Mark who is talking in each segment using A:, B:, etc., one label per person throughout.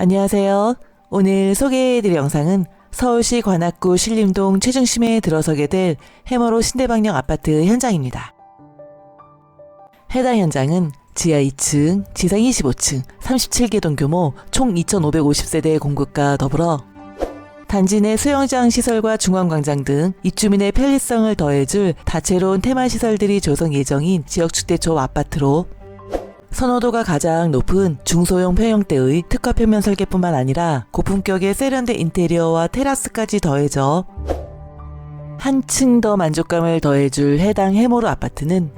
A: 안녕하세요. 오늘 소개해드릴 영상은 서울시 관악구 신림동 최중심에 들어서게 될 해머로 신대방역 아파트 현장입니다. 해당 현장은 지하 2층, 지상 25층, 37개 동 규모 총 2,550세대의 공급과 더불어 단지 내 수영장 시설과 중앙광장 등 입주민의 편리성을 더해줄 다채로운 테마 시설들이 조성 예정인 지역주택조 아파트로 선호도가 가장 높은 중소형 평형대의 특화 평면 설계뿐만 아니라 고품격의 세련된 인테리어와 테라스까지 더해져 한층 더 만족감을 더해줄 해당 해모르 아파트는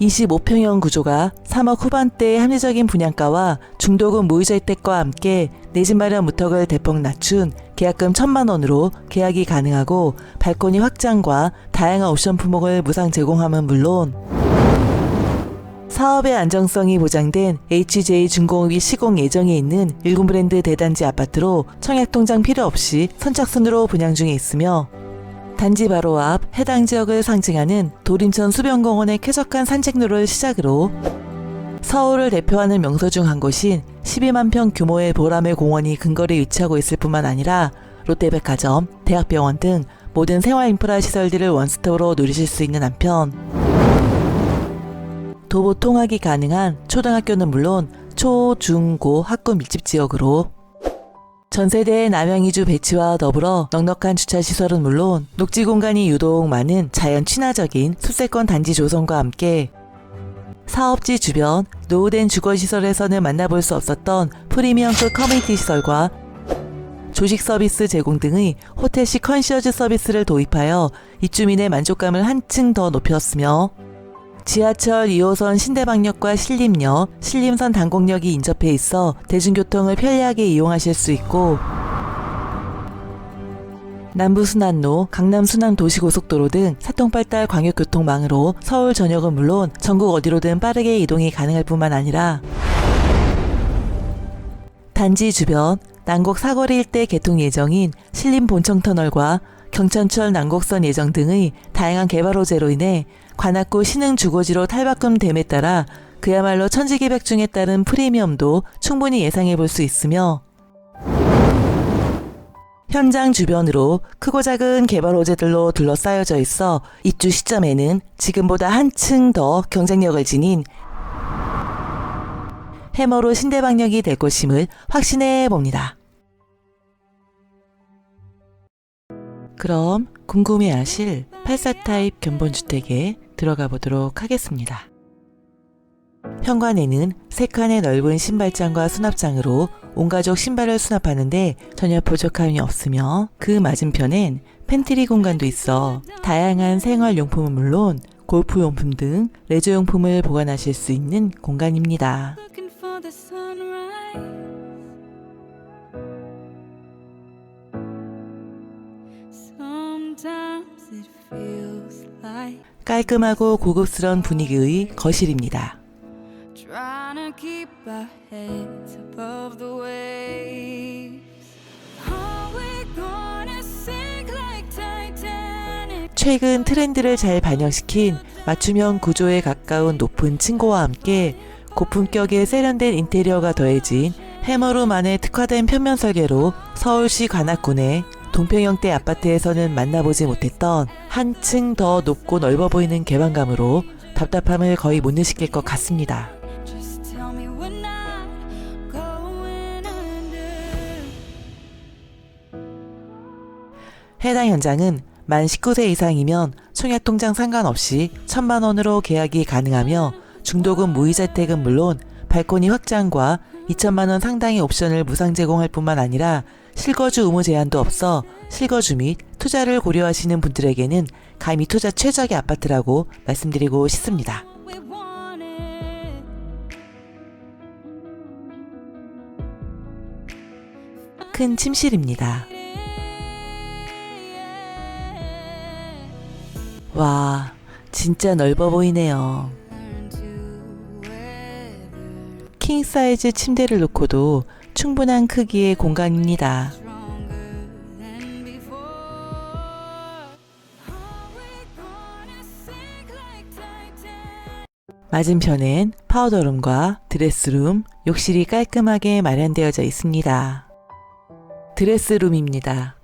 A: 25평형 구조가 3억 후반대의 합리적인 분양가와 중도금 무이자 혜택과 함께 내 집 마련 무턱을 대폭 낮춘 계약금 1천만 원으로 계약이 가능하고 발코니 확장과 다양한 옵션 품목을 무상 제공함은 물론 사업의 안정성이 보장된 HJ 중공업이 시공 예정에 있는 일군 브랜드 대단지 아파트로 청약 통장 필요 없이 선착순으로 분양 중에 있으며 단지 바로 앞 해당 지역을 상징하는 도림천 수변공원의 쾌적한 산책로를 시작으로 서울을 대표하는 명소 중 한 곳인 12만 평 규모의 보라매 공원이 근거리에 위치하고 있을 뿐만 아니라 롯데백화점, 대학병원 등 모든 생활 인프라 시설들을 원스톱으로 누리실 수 있는 한편 도보 통학이 가능한 초등학교는 물론 초, 중, 고 학군 밀집 지역으로. 전세대의 남양이주 배치와 더불어 넉넉한 주차 시설은 물론 녹지 공간이 유독 많은 자연 친화적인 수세권 단지 조성과 함께 사업지 주변 노후된 주거시설에서는 만나볼 수 없었던 프리미엄급 커뮤니티 시설과 조식 서비스 제공 등의 호텔식 컨시어즈 서비스를 도입하여 입주민의 만족감을 한층 더 높였으며 지하철 2호선 신대방역과 신림역, 신림선 단곡역이 인접해 있어 대중교통을 편리하게 이용하실 수 있고 남부순환로, 강남순환도시고속도로 등 사통팔달 광역교통망으로 서울 전역은 물론 전국 어디로든 빠르게 이동이 가능할 뿐만 아니라 단지 주변 난곡 사거리 일대 개통 예정인 신림 본청터널과 경천철 난곡선 예정 등의 다양한 개발 호재로 인해 관악구 신흥 주거지로 탈바꿈 됨에 따라 그야말로 천지개벽 중에 따른 프리미엄도 충분히 예상해 볼 수 있으며 현장 주변으로 크고 작은 개발 호재들로 둘러싸여져 있어 입주 시점에는 지금보다 한층 더 경쟁력을 지닌 해머로 신대방역이 될 것임을 확신해 봅니다. 그럼 궁금해하실 84타입 견본주택에 들어가 보도록 하겠습니다. 현관에는 세 칸의 넓은 신발장과 수납장으로 온 가족 신발을 수납하는데 전혀 부족함이 없으며 그 맞은편엔 팬트리 공간도 있어 다양한 생활용품은 물론 골프용품 등 레저용품을 보관하실 수 있는 공간입니다.
B: Sometimes
A: 깔끔하고 고급스러운 분위기의 거실입니다. 최근 트렌드를 잘 반영시킨 맞춤형 구조에 가까운 높은 층고와 함께 고품격의 세련된 인테리어가 더해진 해머루만의 특화된 평면 설계로 서울시 관악군의 동평형대 아파트에서는 만나보지 못했던 한층 더 높고 넓어 보이는 개방감으로 답답함을 거의 못 느끼실 것 같습니다. 해당 현장은 만 19세 이상이면 청약통장 상관없이 천만 원으로 계약이 가능하며 중도금 무이자 혜택은 물론 발코니 확장과 2천만 원 상당의 옵션을 무상 제공할 뿐만 아니라 실거주 의무 제한도 없어 실거주 및 투자를 고려하시는 분들에게는 감히 투자 최적의 아파트라고 말씀드리고 싶습니다. 큰 침실입니다. 와, 진짜 넓어 보이네요. 킹 사이즈 침대를 놓고도 충분한 크기의 공간입니다. 맞은편엔 파우더룸과 드레스룸, 욕실이 깔끔하게 마련되어져 있습니다. 드레스룸입니다.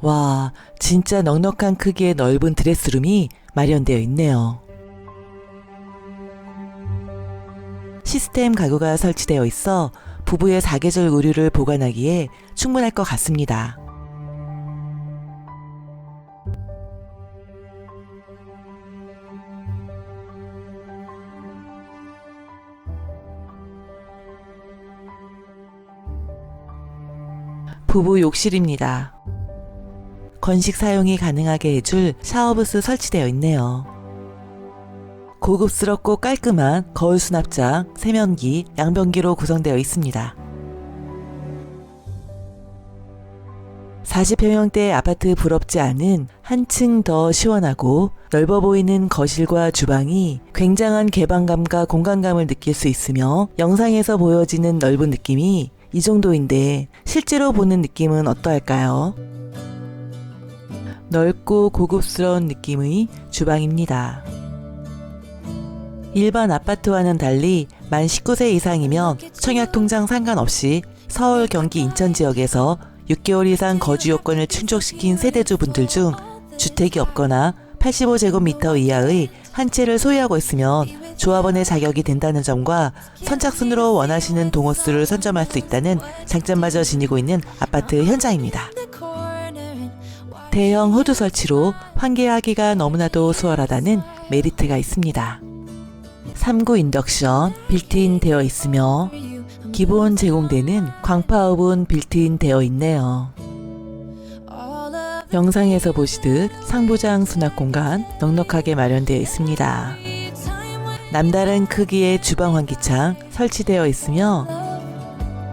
A: 와, 진짜 넉넉한 크기의 넓은 드레스룸이 마련되어 있네요. 시스템 가구가 설치되어 있어 부부의 사계절 의류를 보관하기에 충분할 것 같습니다. 부부 욕실입니다. 건식 사용이 가능하게 해줄 샤워부스 설치되어 있네요. 고급스럽고 깔끔한 거울 수납장, 세면기, 양변기로 구성되어 있습니다. 40평형대 아파트 부럽지 않은 한층 더 시원하고 넓어 보이는 거실과 주방이 굉장한 개방감과 공간감을 느낄 수 있으며 영상에서 보여지는 넓은 느낌이 이 정도인데 실제로 보는 느낌은 어떠할까요? 넓고 고급스러운 느낌의 주방입니다. 일반 아파트와는 달리 만 19세 이상이면 청약통장 상관없이 서울, 경기, 인천 지역에서 6개월 이상 거주 요건을 충족시킨 세대주분들 중 주택이 없거나 85제곱미터 이하의 한 채를 소유하고 있으면 조합원의 자격이 된다는 점과 선착순으로 원하시는 동호수를 선점할 수 있다는 장점마저 지니고 있는 아파트 현장입니다. 대형 호두 설치로 환기하기가 너무나도 수월하다는 메리트가 있습니다. 3구 인덕션 빌트인 되어 있으며 기본 제공되는 광파 오븐 빌트인 되어 있네요. 영상에서 보시듯 상부장 수납 공간 넉넉하게 마련되어 있습니다. 남다른 크기의 주방 환기창 설치되어 있으며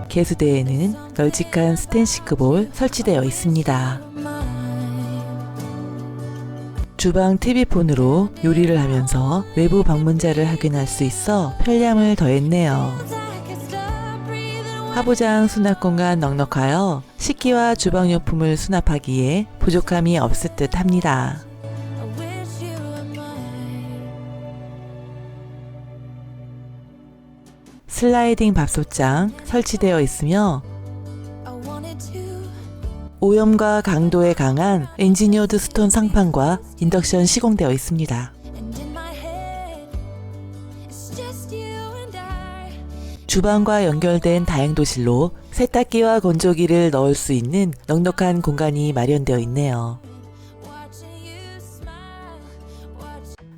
A: 개수대에는 널찍한 스텐시크볼 설치되어 있습니다. 주방 TV폰으로 요리를 하면서 외부 방문자를 확인할 수 있어 편리함을 더했네요. 하부장 수납 공간 넉넉하여 식기와 주방용품을 수납하기에 부족함이 없을 듯 합니다. 슬라이딩 밥솥장 설치되어 있으며 오염과 강도에 강한 엔지니어드 스톤 상판과 인덕션 시공되어 있습니다. 주방과 연결된 다용도실로 세탁기와 건조기를 넣을 수 있는 넉넉한 공간이 마련되어 있네요.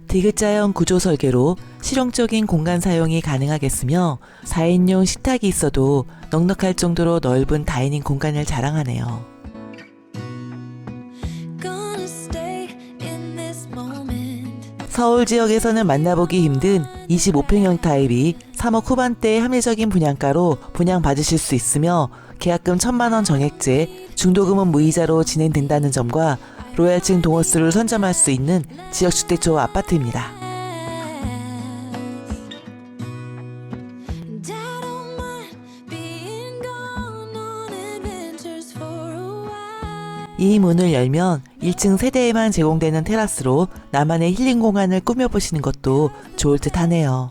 A: 디귿자형 구조 설계로 실용적인 공간 사용이 가능하겠으며 4인용 식탁이 있어도 넉넉할 정도로 넓은 다이닝 공간을 자랑하네요. 서울 지역에서는 만나보기 힘든 25평형 타입이 3억 후반대의 합리적인 분양가로 분양받으실 수 있으며 계약금 1천만 원 정액제, 중도금은 무이자로 진행된다는 점과 로얄층 동호수를 선점할 수 있는 지역주택조 아파트입니다. 이 문을 열면 1층 세대에만 제공되는 테라스로 나만의 힐링 공간을 꾸며보시는 것도 좋을 듯 하네요.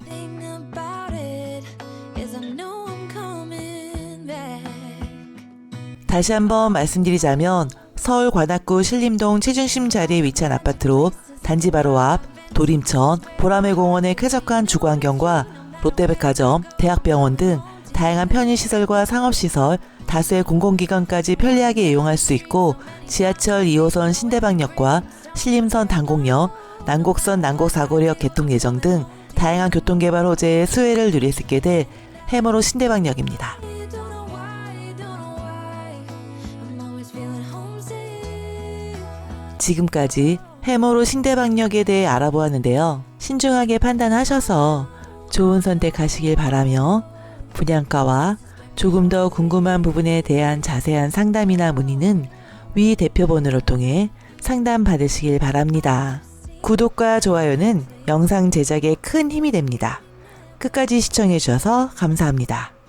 A: 다시 한번 말씀드리자면 서울 관악구 신림동 최중심 자리에 위치한 아파트로 단지 바로 앞 도림천, 보라매 공원의 쾌적한 주거 환경과 롯데백화점, 대학병원 등 다양한 편의시설과 상업시설, 다수의 공공기관까지 편리하게 이용할 수 있고 지하철 2호선 신대방역과 신림선 단곡역, 난곡선 난곡사거리역 개통 예정 등 다양한 교통개발 호재의 수혜를 누릴 수 있게 될 해머로 신대방역입니다. 지금까지 해머로 신대방역에 대해 알아보았는데요. 신중하게 판단하셔서 좋은 선택하시길 바라며 분양가와 조금 더 궁금한 부분에 대한 자세한 상담이나 문의는 위 대표번호를 통해 상담 받으시길 바랍니다. 구독과 좋아요는 영상 제작에 큰 힘이 됩니다. 끝까지 시청해 주셔서 감사합니다.